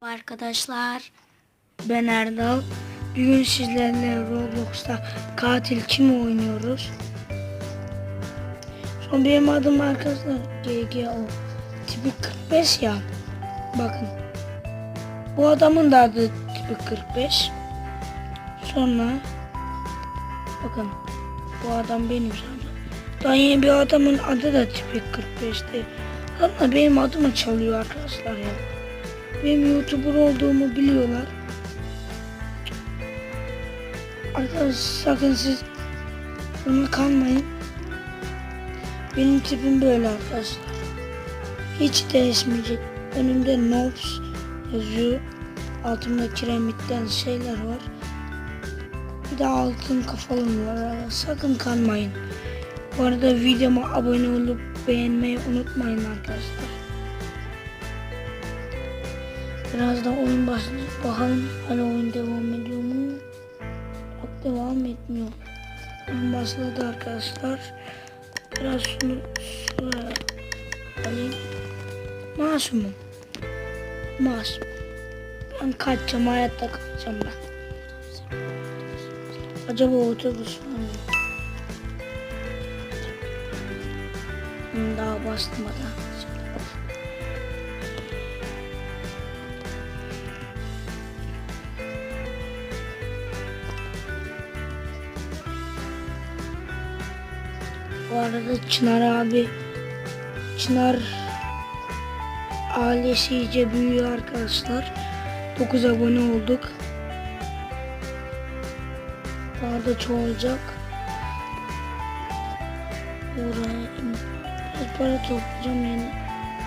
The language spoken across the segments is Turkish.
Arkadaşlar ben Erdal. Bugün sizlerle Roblox'ta katil kim oynuyoruz? Son benim adım arkadaşlar GGO. Tipi 45 ya. Bakın. Bu adamın da adı tipi 45. Sonra bakın bu adam benim sanırım. Daha yeni bir adamın adı da tipi 45'ti. Ama benim adımı çalıyor arkadaşlar ya. Benim YouTuber olduğumu biliyorlar. Arkadaşlar sakın siz buna kalmayın. Benim tipim böyle arkadaşlar. Hiç değişmeyecek. Önümde Nobs yazıyor. Altımda kiremitten şeyler var. Bir de altın kafalım var. Sakın kanmayın. Bu arada videoma abone olup beğenmeyi unutmayın arkadaşlar. Biraz da oyun başladı. Bakalım hala oyun devam ediyor mu? Yok devam etmiyor. Oyun başladı arkadaşlar. Biraz şunu şuraya alayım. Masumum. Masum. Ben kaçacağım hayatta kaçacağım ben. Acaba otobüs mı? Hmm, Daha Bu arada Çınar abi Çınar ailesi iyice büyüyor arkadaşlar. 9 abone olduk. Daha da çoğalacak. Oraya biraz para toplayacağım yani.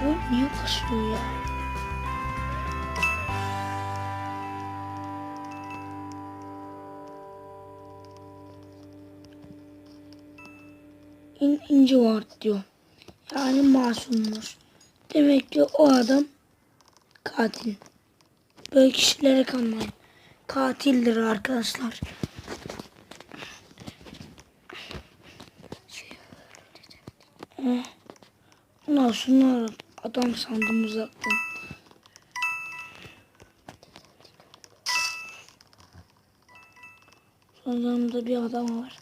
Bu niye kasıyor ya? İn, ince var diyor. Yani masummuş. Demek ki o adam katil. Böyle kişilere kanmayın. Katildir arkadaşlar. Eh, Ondan sonra adam sandım uzaktan. Sonlarında bir adam var.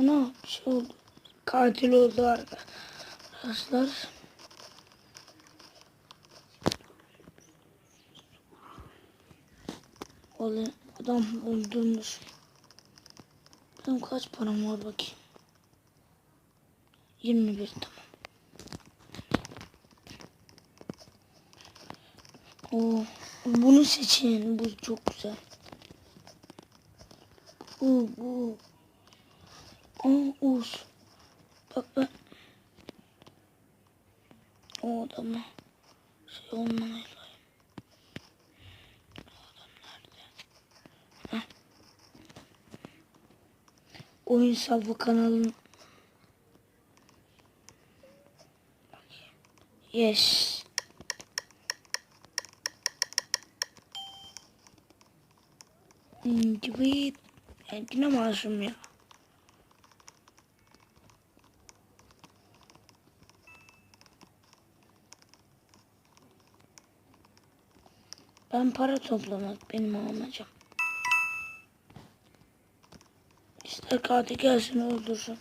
Ana bir şey oldu. Katil oldu arkadaşlar. Oğlum adam öldürmüş. Benim kaç param var bakayım. 21 tamam. Oo, bunu seçin. Bu çok güzel. Bu bu. Aa Oğuz. Bak ben. O adama şey layım. O adam nerede? Heh. Oyun Savı kanalın Yes. Gibi ben yine masum ya. Ben para toplamak benim amacım. İster katil gelsin öldürsün.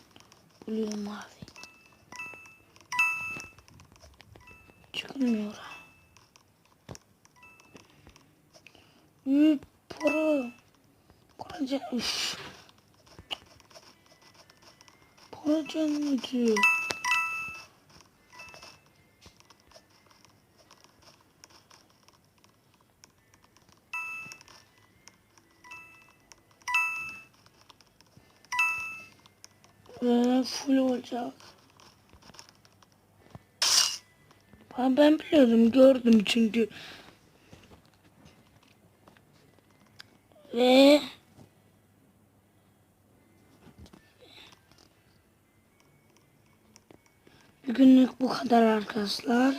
Blue mavi. Çıkmıyor. Büyük para. Para cenneti. Para Ve full olacak. Ben, ben biliyordum gördüm çünkü. Ve Bugünlük bu kadar arkadaşlar.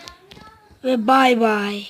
Ve bay bay.